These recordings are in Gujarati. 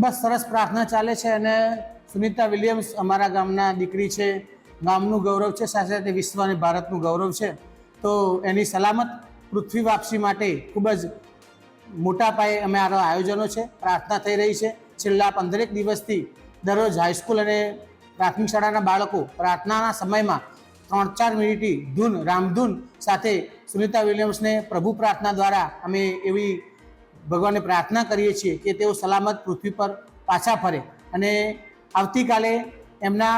બસ સરસ પ્રાર્થના ચાલે છે અને સુનિતા વિલિયમ્સ અમારા ગામના દીકરી છે. ગામનું ગૌરવ છે, સાથે સાથે વિશ્વ અને ભારતનું ગૌરવ છે. તો એની સલામત પૃથ્વી વાપસી માટે ખૂબ જ મોટા પાયે અમે આનો આયોજનો છે, પ્રાર્થના થઈ રહી છે. છેલ્લા પંદરેક દિવસથી દરરોજ હાઈસ્કૂલ અને પ્રાથમિક શાળાના બાળકો પ્રાર્થનાના સમયમાં ત્રણ ચાર મિનિટની ધૂન, રામધૂન સાથે સુનિતા વિલિયમ્સને પ્રભુ પ્રાર્થના દ્વારા અમે એવી ભગવાનને પ્રાર્થના કરીએ છીએ કે તેઓ સલામત પૃથ્વી પર પાછા ફરે અને આવતીકાલે એમના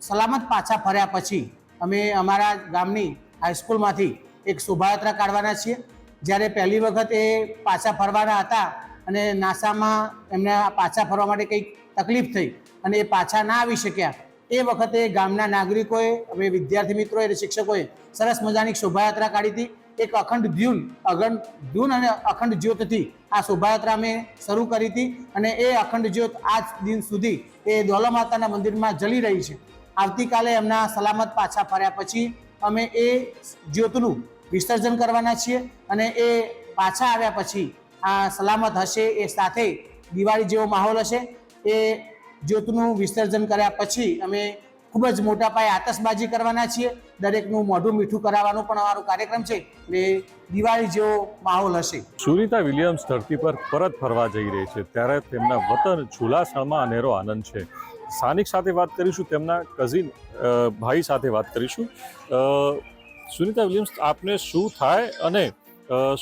સલામત પાછા ફર્યા પછી અમે અમારા ગામની હાઈસ્કૂલમાંથી એક શોભાયાત્રા કાઢવાના છીએ. જ્યારે પહેલી વખત એ પાછા ફરવાના હતા અને નાસામાં એમને પાછા ફરવા માટે કંઈક તકલીફ થઈ અને એ પાછા ના આવી શક્યા, એ વખતે ગામના નાગરિકોએ, અમે વિદ્યાર્થી મિત્રોએ અને શિક્ષકોએ સરસ મજાની શોભાયાત્રા કાઢી હતી. એક અખંડ ધ્યુન અખંડ ધ્યુન અને અખંડ જ્યોતથી આ શોભાયાત્રા અમે શરૂ કરી હતી અને એ અખંડ જ્યોત આજ દિન સુધી એ દોલા માતાના મંદિરમાં જલી રહી છે. આવતીકાલે એમના સલામત પાછા ફર્યા પછી અમે એ જ્યોતનું વિસર્જન કરવાના છીએ અને એ પાછા આવ્યા પછી આ સલામત હશે એ સાથે દિવાળી જેવો માહોલ હશે. એ જ્યોતનું વિસર્જન કર્યા પછી અમે ખૂબ જ મોટા પાયે આતશબાજી કરવાના છીએ. દરેકનું મોઢું મીઠું કરાવવાનો પણ અમારો કાર્યક્રમ છે એટલે દિવાળી જેવો માહોલ હશે. સુનિતા વિલિયમ્સ ધરતી પર પરત ફરવા જઈ રહી છે. ત્યારે તેમના વતન ઝુલાસણમાં અનેરો આનંદ છે. સ્થાનિક સાથે વાત કરીશું તેમના કઝિન ભાઈ સાથે વાત કરીશું. સુનિતા વિલિયમ્સ આપને શું થાય અને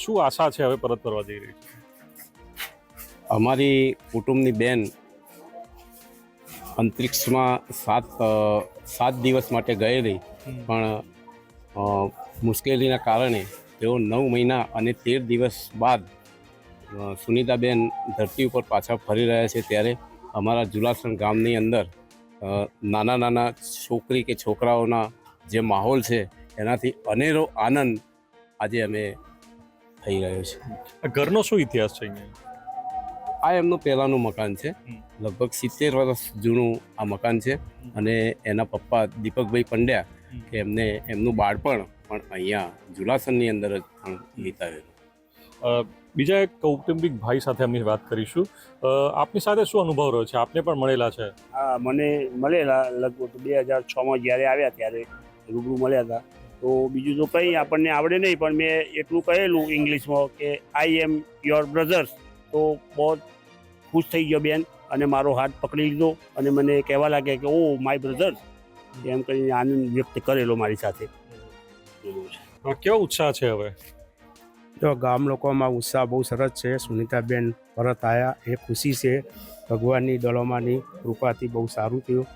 શું આશા છે હવે પરત ફરવા જઈ રહી છે? અમારી કુટુંબની બેન અંતરિક્ષમાં સાત સાત દિવસ માટે ગયેલી. પણ મુશ્કેલીના કારણે તેઓ નવ મહિના અને તેર દિવસ બાદ સુનિતાબેન ધરતી ઉપર પાછા ફરી રહ્યા છે ત્યારે અમારા જુલાસણ ગામની અંદર નાના નાના છોકરી કે છોકરાઓના જે માહોલ છે એનાથી અનેરો આનંદ આજે અમે થઈ રહ્યો છે. ઘરનો શું ઇતિહાસ છે અહીંયા? આ એમનું પહેલાંનું મકાન છે. લગભગ સિત્તેર વર્ષ જૂનું આ મકાન છે. અને એના પપ્પા દીપકભાઈ પંડ્યા કે એમને એમનું બાળપણ પણ અહીંયા જુલાસનની અંદર જ પણ વિતાવેલું બીજા એક કૌટુંબિક ભાઈ સાથે અમે વાત કરીશું. આપની સાથે શું અનુભવ રહ્યો છે? આપને પણ મળેલા છે? હા મને મળેલા લગભગ બે હજાર છમાં જ્યારે આવ્યા ત્યારે રૂબરૂ મળ્યા હતા. તો બીજું તો કંઈ આપણને આવડે નહીં પણ મેં એટલું કહેલું ઇંગ્લિશમાં કે આઈ એમ યોર બ્રધર્સ તો બહુ ખુશ થઈ ગયો બેન અને મારો હાથ પકડી લીધો અને મને કહેવા લાગ્યા કે ઓ માય બ્રધર એમ કરીને આનંદ વ્યક્ત કરેલો મારી સાથે. કેવો ઉત્સાહ છે હવે? તો ગામ લોકોમાં ઉત્સાહ બહુ સરસ છે. સુનિતાબેન પરત આવ્યા એ ખુશી છે. ભગવાનની દળોમાંની કૃપાથી બહુ સારું થયું.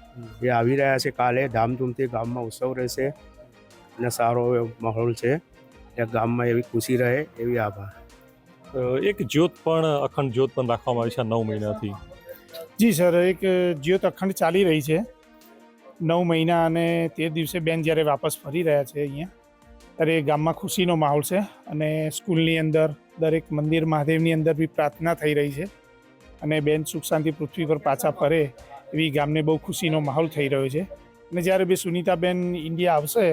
એ આવી રહ્યા છે કાલે ધામધૂમથી ગામમાં ઉત્સવ રહેશે. અને સારો એવો માહોલ છે. એ ગામમાં એવી ખુશી રહે એવી આભાર. એક જ્યોત પણ, અખંડ જ્યોત પણ રાખવામાં આવી છે નવ મહિનાથી. જી, સર, એક જ્યોત અખંડ ચાલી રહી છે. નવ મહિના અને તેર દિવસે બેન જ્યારે વાપસ ફરી રહ્યા છે અહીંયા, ત્યારે ગામમાં ખુશીનો માહોલ છે અને સ્કૂલની અંદર, દરેક મંદિર મહાદેવની અંદર બી પ્રાર્થના થઈ રહી છે. અને બેન સુખ શાંતિ પૃથ્વી પર પાછા ફરે એવી ગામને બહુ ખુશીનો માહોલ થઈ રહ્યો છે. અને જ્યારે બી સુનિતાબેન ઇન્ડિયા આવશે,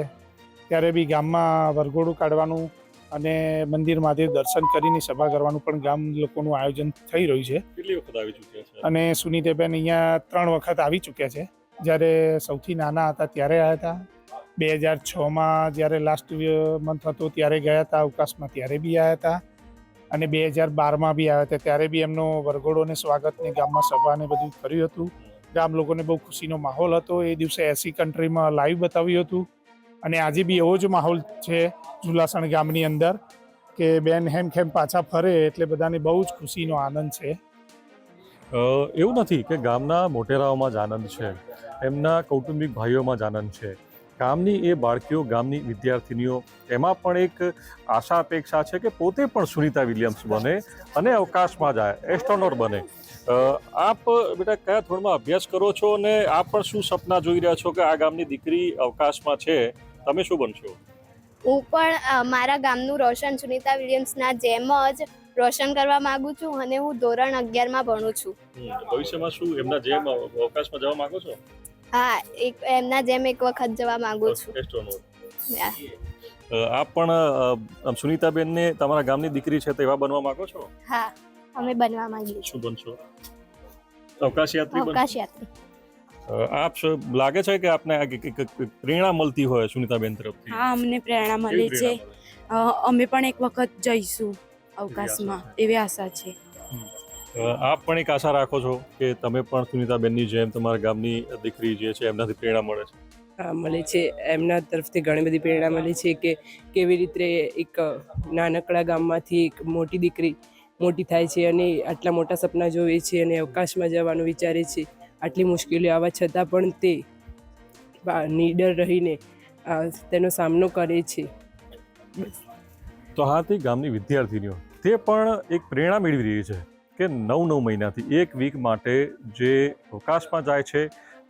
ત્યારે બી ગામમાં વરઘોડું કાઢવાનું અને મંદિર મહાદેવ દર્શન કરીને સભા કરવાનું પણ ગામ લોકોનું આયોજન થઈ રહ્યું છે. કેટલી વખત આવી ચૂક્યા છે? અને સુનીતાબેન અહીંયા ત્રણ વખત આવી ચૂક્યા છે. જ્યારે સૌથી નાના હતા ત્યારે આવ્યા હતા. બે હજાર છમાં જ્યારે લાસ્ટ મંથ હતો ત્યારે ગયા હતા અવકાશમાં ત્યારે બી આવ્યા હતા. અને બે હજાર બારમાં બી આવ્યા હતા ત્યારે બી એમનો વરઘોડોને સ્વાગતને ગામમાં સભાને બધું કર્યું હતું. ગામ લોકોને બહુ ખુશીનો માહોલ હતો. એ દિવસે એસી કન્ટ્રીમાં લાઈવ બતાવ્યું હતું. અને આજે બી એવો જ માહોલ છે જુલાસણ ગામની અંદર કે બેન હેમ ખેમ પાછા ફરે એટલે બધાને બહુ જ ખુશીનો આનંદ છે. એવું નથી કે ગામના મોટેરાઓમાં જ આનંદ છે. એમના કૌટુંબિક ભાઈઓમાં જ આનંદ છે. ગામની એ બાળકીઓ, ગામની વિદ્યાર્થીનીઓ, એમાં પણ એક આશા અપેક્ષા છે કે પોતે પણ સુનિતા વિલિયમ્સ બને અને અવકાશમાં જાય, એસ્ટ્રોનોટ બને. આપ બેટા કયા ધોરણમાં અભ્યાસ કરો છો અને આપ પણ શું સપના જોઈ રહ્યા છો કે આ ગામની દીકરી અવકાશમાં છે? તમે શું બનશો? હું પણ મારા ગામનું રોશન સુનિતા વિલિયમ્સના જેમ જ રોશન કરવા માંગુ છું અને હું ધોરણ અગિયારમાં ભણું છું. ભવિષ્યમાં શું એમના જેમ અવકાશમાં જવા માંગો છો? હા એક એમના જેમ એક વખત જવા માંગુ છું. આપ પણ સુનિતાબેનને તમારા ગામની દીકરી છે તેવા બનવા માંગો છો? હા અમે બનવા માંગીએ છીએ. શું બનશો? અવકાશ યાત્રી અવકાશ યાત્રી આપ લાગે છે કે આપને પ્રેરણા મળતી હોય સુનિતાબેન તરફથી? હા અમને પ્રેરણા મળે છે. અમે પણ એક વખત જઈશું અવકાશમાં એવી આશા છે. આપ પણ એક આશા રાખો છો કે તમે પણ સુનિતાબેનની જેમ તમારા ગામની દીકરી જે છે એમનાથી પ્રેરણા મળે છે? હા મળે છે. એમના તરફથી ઘણી બધી પ્રેરણા મળે છે કે કેવી રીતે એક નાનકડા ગામમાંથી એક મોટી દીકરી મોટી થાય છે અને આટલા મોટા સપના જોવે છે અને અવકાશમાં જવાનું વિચારે છે. આટલી મુશ્કેલીઓ આવવા છતાં પણ તે નીડર રહીને તેનો સામનો કરે છે. તો હાથી ગામની વિદ્યાર્થીનીઓ, તે પણ એક પ્રેરણા મેળવી રહી છે કે નવ નવ મહિનાથી એક વીક માટે જે અવકાશમાં જાય છે,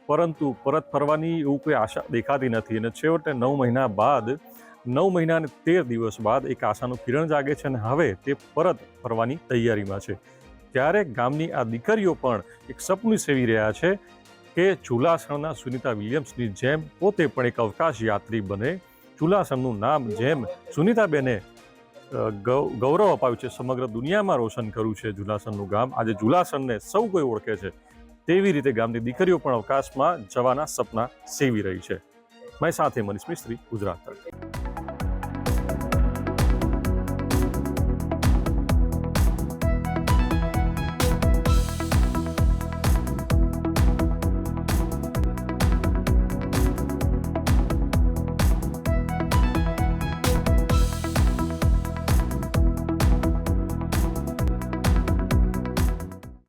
પરંતુ પરત ફરવાની એવું કોઈ આશા દેખાતી નથી. અને છેવટે નવ મહિના બાદ, નવ મહિના અને તેર દિવસ બાદ એક આશાનું કિરણ જાગે છે અને હવે તે પરત ફરવાની તૈયારીમાં છે. ત્યારે ગામની આ દીકરીઓ પણ એક સપનું સેવી રહ્યા છે કે ચુલાસણના સુનિતા વિલિયમ્સની જેમ પોતે પણ એક અવકાશ યાત્રી બને. ચુલાસણનું નામ જેમ સુનિતાબેને ગૌરવ અપાવ્યું છે, સમગ્ર દુનિયામાં રોશન કર્યું છે જુલાસનનું ગામ. આજે જુલાસનને સૌ કોઈ ઓળખે છે. તેવી રીતે ગામની દીકરીઓ પણ અવકાશમાં જવાના સપના સેવી રહી છે. મેં સાથે મનીષ મિસ્ત્રી, ગુજરાત તક